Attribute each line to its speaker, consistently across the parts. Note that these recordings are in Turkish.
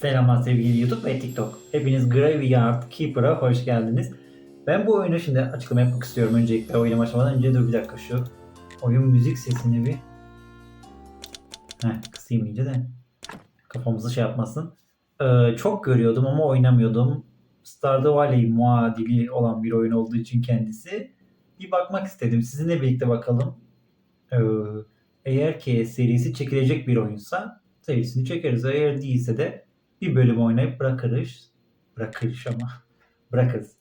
Speaker 1: Selamlar sevgili YouTube ve TikTok. Hepiniz Graveyard Keeper'a hoş geldiniz. Ben bu oyunu şimdi açıklama yapmak istiyorum öncelikle oyuna başlamadan önce dur bir dakika şu oyun müzik sesini bir Heh, kısayım iyice de kafamızı şey yapmasın. Ee, çok görüyordum ama oynamıyordum. Stardew Valley muadili olan bir oyun olduğu için kendisi bir bakmak istedim. Sizinle birlikte bakalım. Ee, eğer ki serisi çekilecek bir oyunsa serisini çekeriz. Eğer değilse de bir bölüm oynayıp bırakırız. Bırakırız ama. Bırakırız.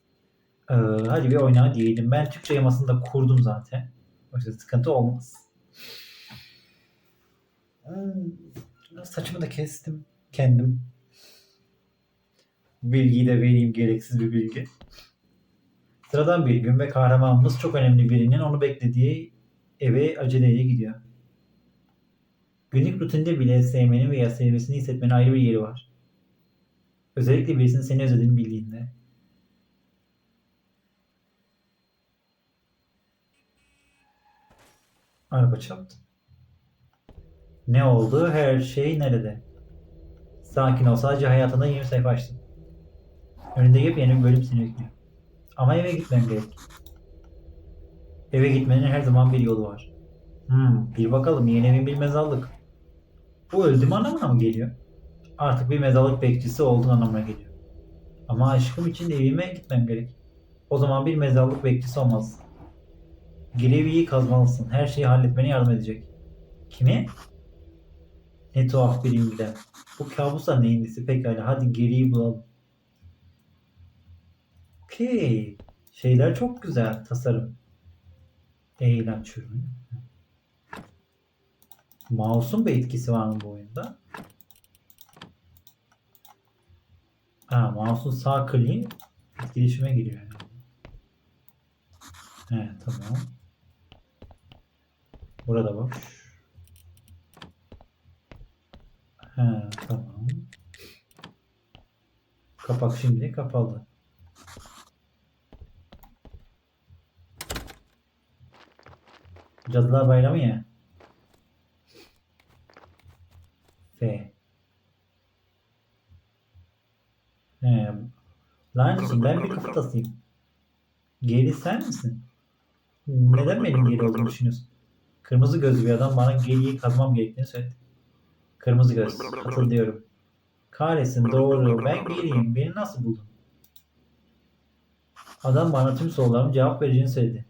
Speaker 1: Ee, hadi bir oyna diyelim. Ben Türkçe yamasını da kurdum zaten. O yüzden sıkıntı olmaz. Hmm, saçımı da kestim kendim. Bilgiyi de vereyim gereksiz bir bilgi. Sıradan bir gün ve kahramanımız çok önemli birinin onu beklediği eve aceleyle gidiyor. Günlük rutinde bile sevmenin veya sevmesini hissetmenin ayrı bir yeri var. Özellikle birisinin seni özlediğini bildiğinde. Araba çarptı. Ne oldu? Her şey nerede? Sakin ol. Sadece hayatında yeni bir sayfa açtın. Önünde yepyeni bir bölüm seni bekliyor. Ama eve gitmem gerek. Eve gitmenin her zaman bir yolu var. Hmm, bir bakalım yeni evin bir mezarlık. Bu öldüm anlamına mı geliyor? Artık bir mezarlık bekçisi olduğun anlamına geliyor. Ama aşkım için evime gitmem gerek. O zaman bir mezarlık bekçisi olmaz. Grevi'yi kazmalısın. Her şeyi halletmene yardım edecek. Kimi? Ne tuhaf bir imle. Bu kabusla neyin nesi pekala. Hadi geriyi bulalım. Okey. Şeyler çok güzel. Tasarım. Eğlen çürümü. Mouse'un bir etkisi var mı bu oyunda? Ha, mouse'un sağ kliği etkileşime giriyor yani. He, tamam. Burada boş. He, tamam. Kapak şimdi kapalı. Cadılar Bayramı ya. F. He. Lanet ben bir kafatasıyım. Geri sen misin? Neden benim geri olduğumu düşünüyorsun? Kırmızı gözlü bir adam bana geriyi kazmam gerektiğini söyledi. Kırmızı göz. Hatırlıyorum. Kahretsin doğru. Ben geriyim. Beni nasıl buldun? Adam bana tüm sorularıma cevap vereceğini söyledi.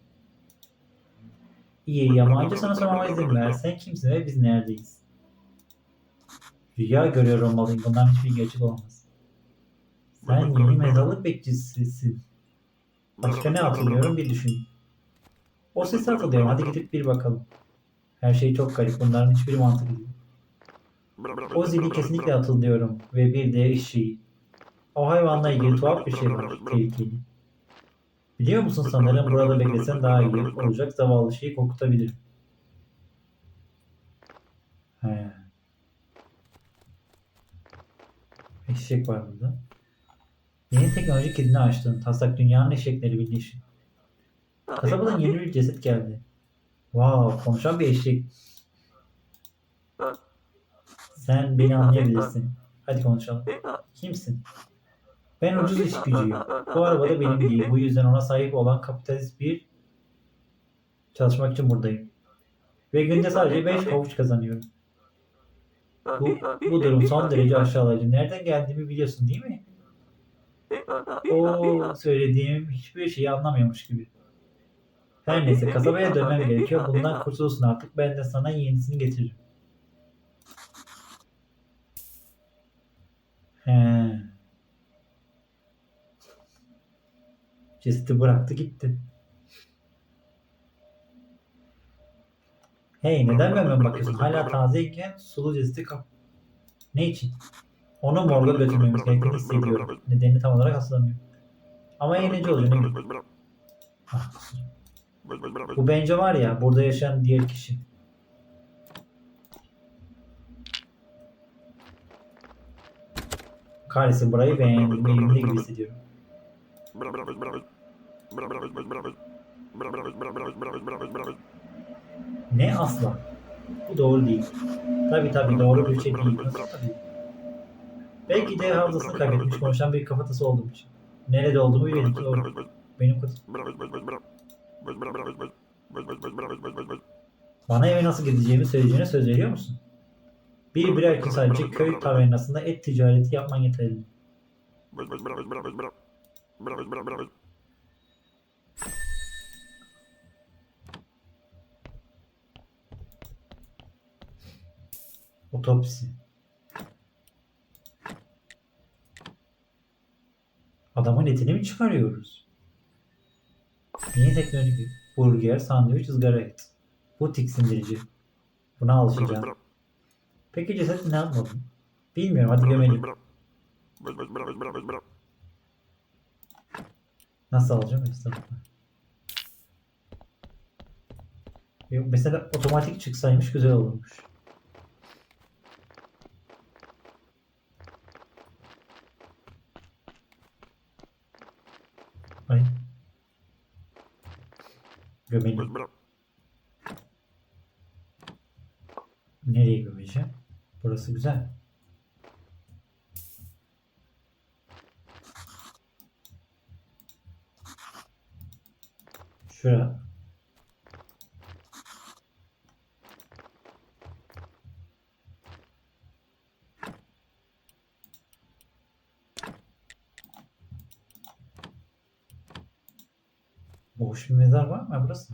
Speaker 1: İyi önce sana sormama izin ver. Sen kimsin ve biz neredeyiz? Rüya görüyor olmalıyım. Bundan hiçbir gerçek olamaz. Sen yeni mezarlık bekçisisin. Başka ne hatırlıyorum bir düşün. O sesi hatırlıyorum. Hadi gidip bir bakalım. Her şey çok garip. Bunların hiçbiri mantıklı değil. O zili kesinlikle hatırlıyorum. Ve bir de ışığı. O hayvanla ilgili tuhaf bir şey var. Tehlikeli. Biliyor musun sanırım burada beklesen daha iyi olacak. Zavallı şeyi korkutabilirim. He. Eşek var burada. Yeni teknoloji kilidini açtın. Taslak dünyanın eşekleri birleşin. Kasabadan yeni bir ceset geldi. Wow, konuşan bir eşek. Sen beni anlayabilirsin. Hadi konuşalım. Kimsin? Ben ucuz iş gücüyüm. Bu araba da benim değil. Bu yüzden ona sahip olan kapitalist bir çalışmak için buradayım. Ve günde sadece 5 havuç kazanıyorum. Bu, bu durum son derece aşağılayıcı. Nereden geldiğimi biliyorsun değil mi? O söylediğim hiçbir şeyi anlamıyormuş gibi. Her neyse kasabaya dönmem gerekiyor. Bundan kurtulursun artık. Ben de sana yenisini getiririm. He. Cesedi bıraktı gitti. Hey neden benden bakıyorsun? Hala tazeyken sulu cesedi kap. Ne için? Onu morga götürmemiz gerektiğini hissediyorum. Nedenini tam olarak hatırlamıyorum. Ama eğlenceli olacak Bu bence var ya burada yaşayan diğer kişi. Kahretsin burayı beğendim. Evimde gibi hissediyorum. Ne asla? Bu doğru değil. Tabi tabi doğru bir şey değil. Nasıl tabii? Belki de hafızasını kaybetmiş konuşan bir kafatası olduğum için. Nerede olduğumu bilmedi ki o benim kut. Bana eve nasıl gideceğimi söyleyeceğine söz veriyor musun? Bir birer gün sadece köy tavernasında et ticareti yapman yeterli. Otopsi. Adamın etini mi çıkarıyoruz? Yeni teknoloji. Burger, sandviç, ızgara et. Bu tiksindirici. Buna alışacağım. Peki cesedi ne yapmalım? Bilmiyorum hadi gömelim. Nasıl alacağım estağfurullah. Mesela otomatik çıksaymış güzel olurmuş. Ay. Gömelim. Nereye gömeceğim? Burası güzel. Şura. Boş bir mezar var mı? Burası.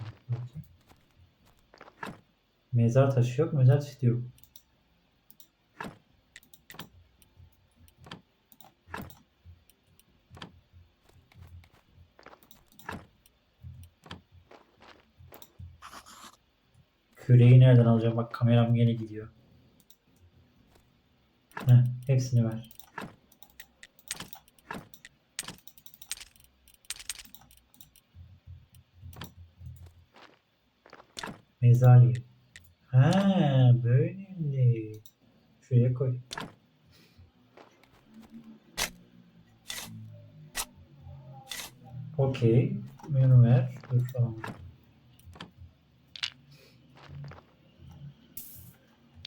Speaker 1: Mezar taşı yok, mezar taşı yok. Küreği nereden alacağım? Bak kameram yine gidiyor. Heh, hepsini ver. Mezarye. Ha, böyle mi? Şuraya koy. Okey. Menü ver. Dur falan.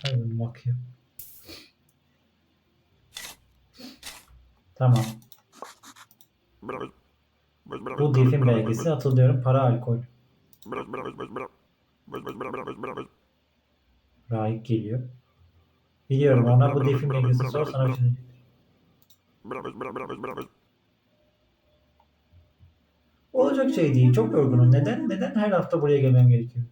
Speaker 1: Hadi bakayım. Tamam. Bu defin belgesi hatırlıyorum. Para alkol. Geliyor. Biliyorum ona bu defin belgesi sor sana diyecek. Olacak şey değil. Çok yorgunum. Neden? Neden her hafta buraya gelmem gerekiyor?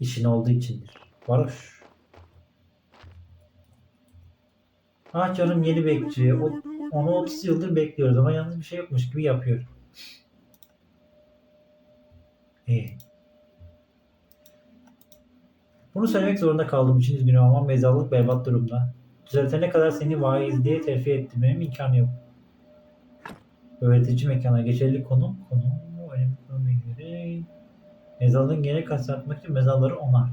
Speaker 1: İşin olduğu içindir. Varoş. Ah canım yeni bekçi. O, onu 30 yıldır bekliyoruz ama yalnız bir şey yokmuş gibi yapıyor. İyi. Bunu söylemek zorunda kaldığım için üzgünüm ama mezarlık berbat durumda. Düzeltene kadar seni vaiz diye terfi ettirmemin imkanı yok. Öğretici mekana geçerli konum, konum, önemli konum bilgileri. Mezarlığın genel kasını için mezarları onar.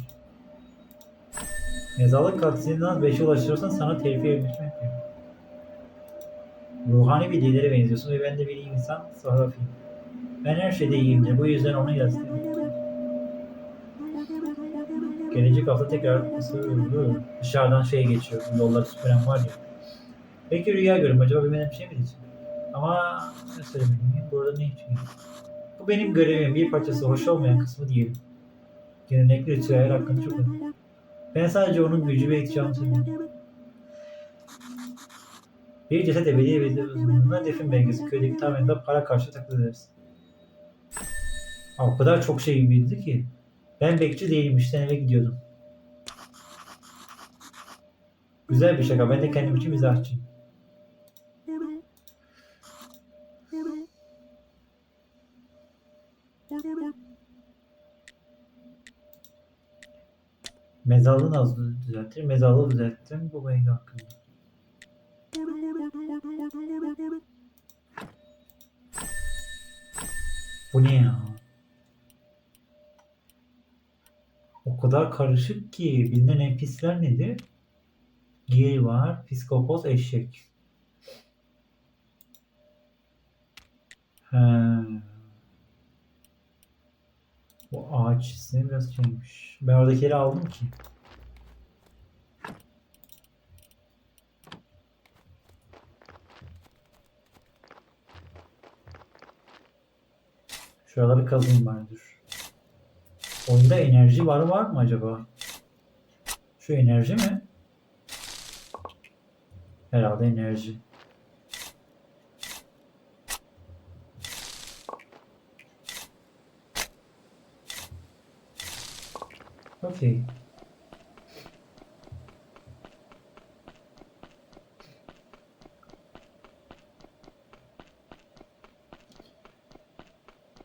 Speaker 1: Mezarlık katsiliğinden 5'e ulaşırsan sana terfi edilmek. Ruhani bir lidere benziyorsun ve ben de bir insan Sarafiyim. Ben her şeyde iyiyimdir. Bu yüzden onu yazdım. Gelecek hafta tekrar dışarıdan şey geçiyor. Yolları süpüren var ya. Peki rüya görüm. Acaba bir şey mi diyeceğim? Ama ne söylemeliyim? Burada ne için? Bu benim görevim. Bir parçası hoş olmayan kısmı diyelim. Gelenekli ritüeller hakkında çok önemli. Ben sadece onun gücü ve ihtişamını seviyorum. Bir ceset ebedi ebedi uzmanlığına defin belgesi köydeki tavernada para karşı taklit edersin. Ha, o kadar çok şey bildi ki. Ben bekçi değilim işten eve gidiyordum. Güzel bir şaka. Ben de kendim için mizahçıyım. Mezarlığı nasıl düzeltir? Mezarlığı düzelttim. Bu belge hakkında. Bu ne ya? kadar karışık ki bilinen en pisler nedir? Gil var, psikopos, eşek. He. Bu ağaç ismi biraz şeymiş. Ben oradakileri aldım ki. Şuraları kazayım ben dur. Oyunda enerji var var mı acaba? Şu enerji mi? Herhalde enerji. Okey.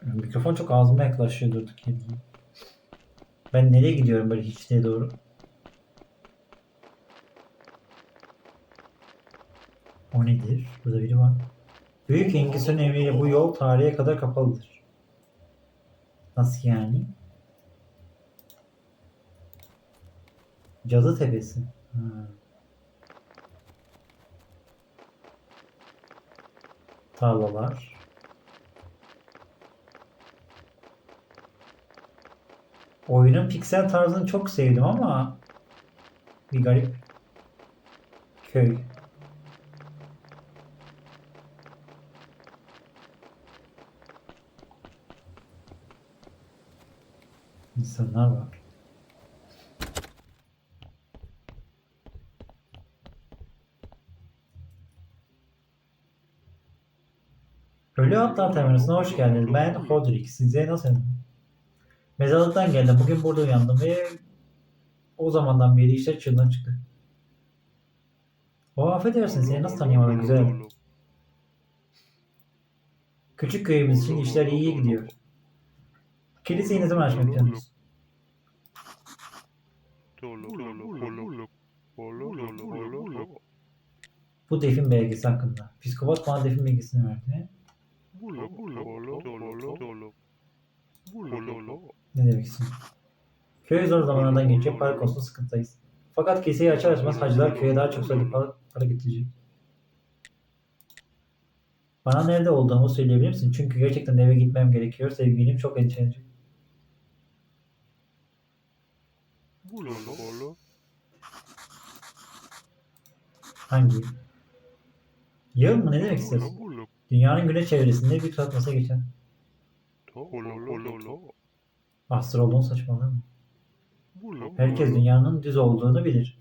Speaker 1: Mikrofon çok ağzıma yaklaşıyor durduk yere. Ben nereye gidiyorum böyle hiçliğe doğru? O nedir? Burada biri var. Büyük Engis'in emriyle bu yol tarihe kadar kapalıdır. Nasıl yani? Cadı Tepesi. Ha. Tarlalar. Oyunun piksel tarzını çok sevdim ama bir garip köy. İnsanlar var. Ölü Atlar Tamirası'na hoş geldiniz. Ben Hodrik. Size nasıl? Mezarlıktan geldim. Bugün burada uyandım ve o zamandan beri işler çığırından çıktı. O affedersin seni nasıl tanıyamadım güzel. Küçük köyümüz için işler iyi gidiyor. Kiliseyi ne zaman açmak istiyorsunuz? Bu defin belgesi hakkında. Psikopat bana defin belgesini verdi. Ne demek istiyorsun? Köy zor zamanlardan geçiyor. Para konusunda sıkıntıyız. Fakat kiliseyi açar açmaz hacılar köye daha çok sayıda para, para getirecek. Bana nerede olduğumu söyleyebilir misin? Çünkü gerçekten eve gitmem gerekiyor. Sevgilim çok endişelenecek. Hangi? Yıl mı? Ne demek istiyorsun? Dünyanın güneş çevresinde bir tutması geçen. Astrologun saçmalığı mı? Herkes dünyanın düz olduğunu bilir.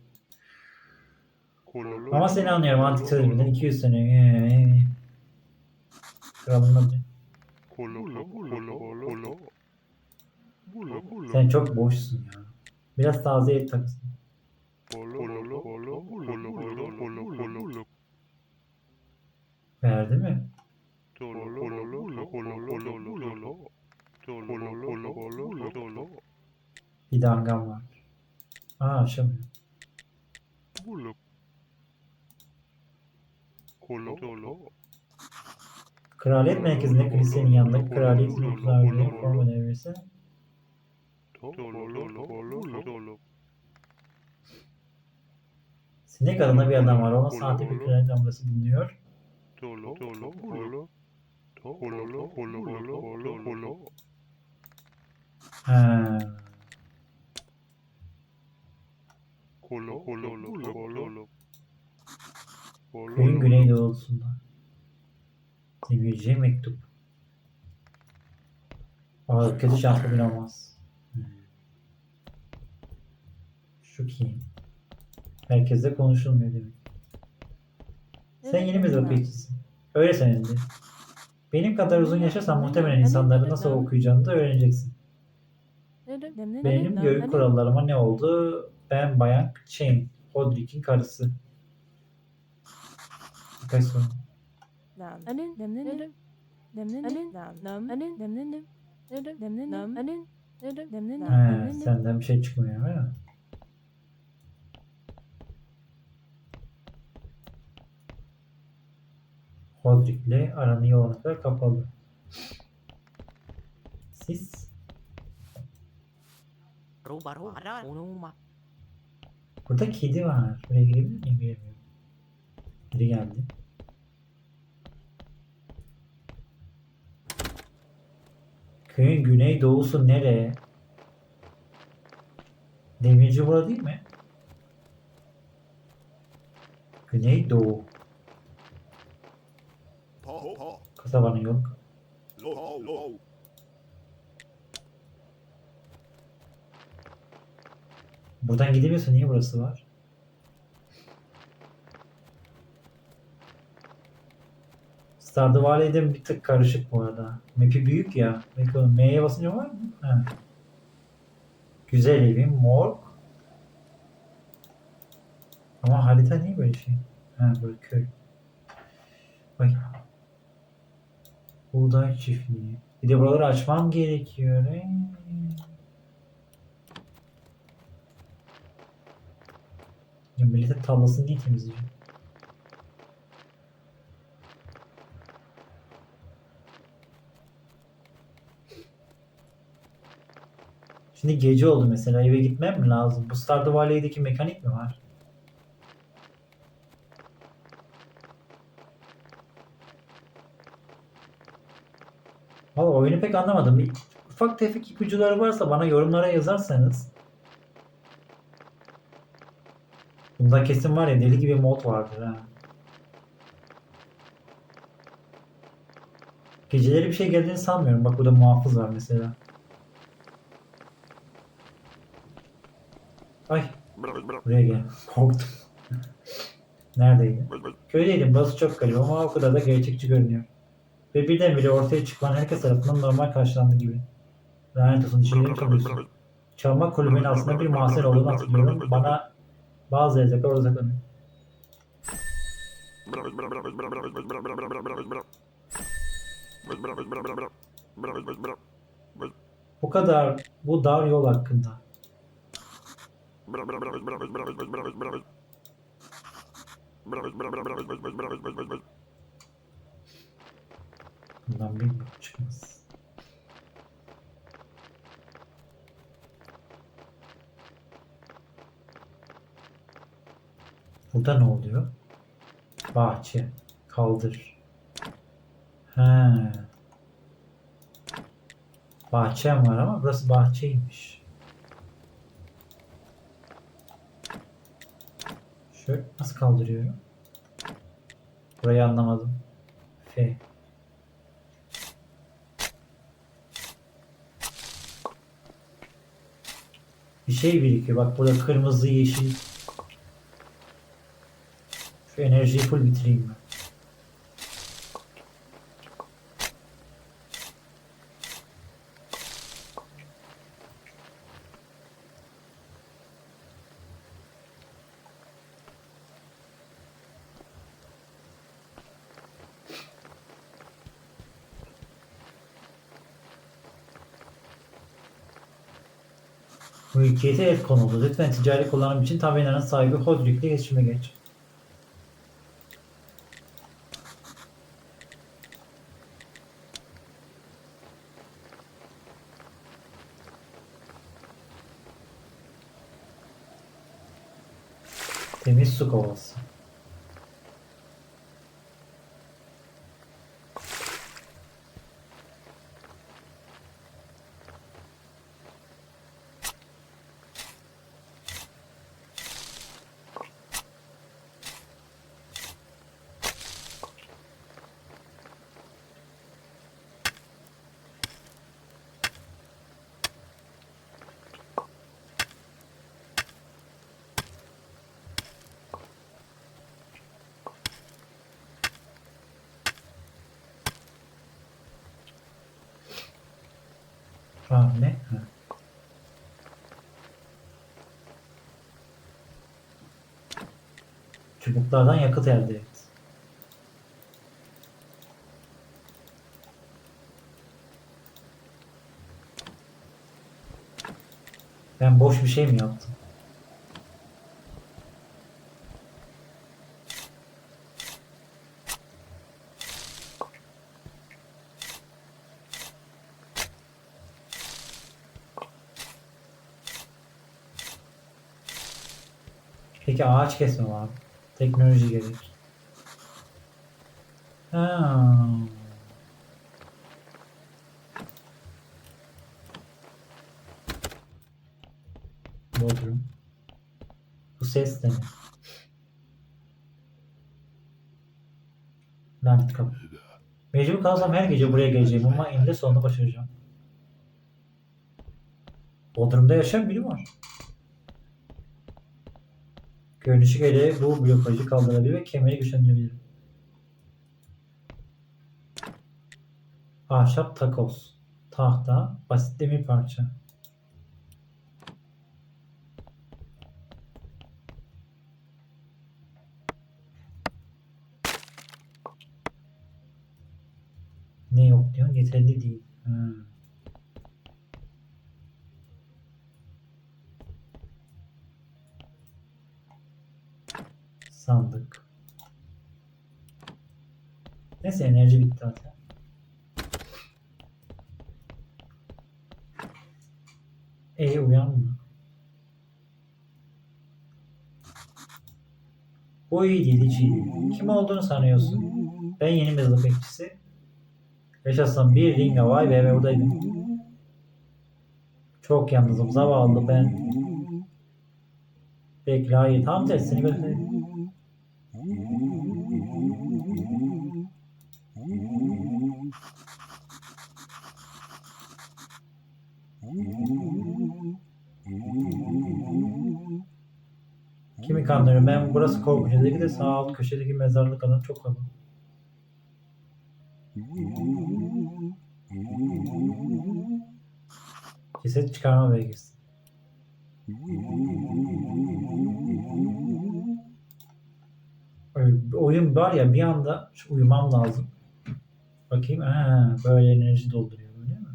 Speaker 1: Ama seni anlıyorum antik sözlerinden 200 sene. Ee, Kralın adı. Sen çok boşsun ya. Biraz taze et taksın. Verdi mi? Bir dangam var. Aa aşamıyor. Kraliyet merkezinde kilisenin yanında kraliyetin otuzlarca forma devresi. Sinek adında bir adam var. Ona sahte bir kraliyet damgası dinliyor. Ha. Köyün güneydoğusunda. Demirciye mektup. Aa, kötü şanslı bir olmaz. Şu kim? Herkesle konuşulmuyor demek. Sen yeni mezarlık bekçisin. Öyle senin de. Benim kadar uzun yaşarsan muhtemelen insanların nasıl okuyacağını da öğreneceksin. Benim göğü kurallarıma ne oldu? Ben Bayan Chain, Hodrik'in karısı. Birkaç soru. He, senden bir şey çıkmıyor öyle mi? Hodrik'le aranı yoğuna kadar kapalı. Siz Burada kedi var. Buraya girebilir miyim? Giremiyorum. Biri geldi. Köyün güney doğusu nereye? Demirci bura değil mi? Güney doğu. Kasabanın yok. Buradan gidemiyorsun. Niye burası var? Stardew Valley'de bir tık karışık bu arada. Map'i büyük ya. Bakalım M'ye basınca var mı? Ha. Güzel evim. Morg. Ama harita niye böyle şey? Ha böyle köy. Bak. Buğday çiftliği. Bir de buraları açmam gerekiyor. Ee. Ya milletin tarlasını niye temizleyeceğim? Şimdi gece oldu mesela eve gitmem mi lazım? Bu Stardew Valley'deki mekanik mi var? Valla oyunu pek anlamadım. Bir ufak tefek ipuçları varsa bana yorumlara yazarsanız. Bunda kesin var ya deli gibi mod vardır ha. Geceleri bir şey geldiğini sanmıyorum. Bak burada muhafız var mesela. Ay buraya gel. Korktum. Neredeydi? Köydeydim. Burası çok garip ama o kadar da gerçekçi görünüyor. Ve birdenbire ortaya çıkan herkes tarafından normal karşılandı gibi. Lanet olsun dişileri çalıyorsun. Çalmak kulübünün aslında bir mahzen olduğunu hatırlıyorum. Bana bazı lezzetler uzaklanıyor. Bu kadar bu dar yol hakkında. Bundan bir çıkmaz. Burada ne oluyor? Bahçe. Kaldır. He. Bahçem var ama burası bahçeymiş. Şöyle nasıl kaldırıyorum? Burayı anlamadım. F. Bir şey birikiyor. Bak burada kırmızı, yeşil. Şu enerjiyi full bitireyim ben. Mülkiyeti el konuldu. Lütfen ticari kullanım için tabelanın sahibi Hodrick'le iletişime geç. తెలుసుకోవచ్చు Aa ne? Ha. Çubuklardan yakıt elde et. Ben boş bir şey mi yaptım? Peki ağaç kesme var. Teknoloji gerek. Ha. Bodrum. Bu ses de ne? Lanet kapı. Mecbur kalsam her gece buraya geleceğim ama eninde sonunda başaracağım. Bodrum'da yaşayan biri var. Görünüşü gereği bu blokajı kaldırabilir ve kemeri güçlendirebilir. Ahşap takoz. Tahta. Basit demir parça. Ne yok diyor? Yeterli değil. Hmm. Neyse enerji bitti zaten. E uyan mı? Bu iyi değil, hiç iyi değil. Kim olduğunu sanıyorsun? Ben yeni mezarlık bekçisi. Yaşasın bir ring vay be buradaydım. Çok yalnızım, zavallı ben. Bekle hayır, tam tersini göstereyim. Kimi kandırıyorum? Ben burası. Özellikle de sağ alt köşedeki mezarlık alanı çok kalın. Ceset çıkarma belgesi. Oyun var ya bir anda şu uyumam lazım. Bakayım. Ha, böyle enerji dolduruyor öyle mi?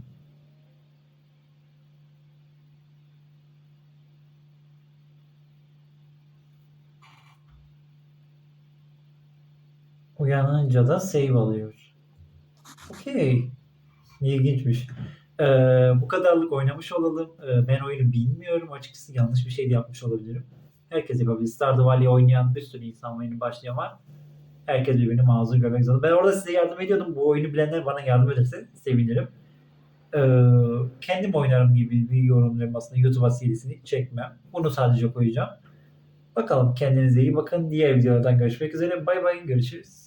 Speaker 1: Uyanınca da save alıyor. Okey. İlginçmiş. Ee, bu kadarlık oynamış olalım. Ee, ben oyunu bilmiyorum. Açıkçası yanlış bir şey de yapmış olabilirim. Herkes yapabilir. Stardew Valley oynayan bir sürü insan oyunu başlayan var. Herkes birbirini mazur görmek zorunda. Ben orada size yardım ediyordum. Bu oyunu bilenler bana yardım ederse sevinirim. Ee, kendim oynarım gibi bir yorumlarım aslında YouTube'a serisini çekmem. Bunu sadece koyacağım. Bakalım kendinize iyi bakın. Diğer videolardan görüşmek üzere. Bay bay görüşürüz.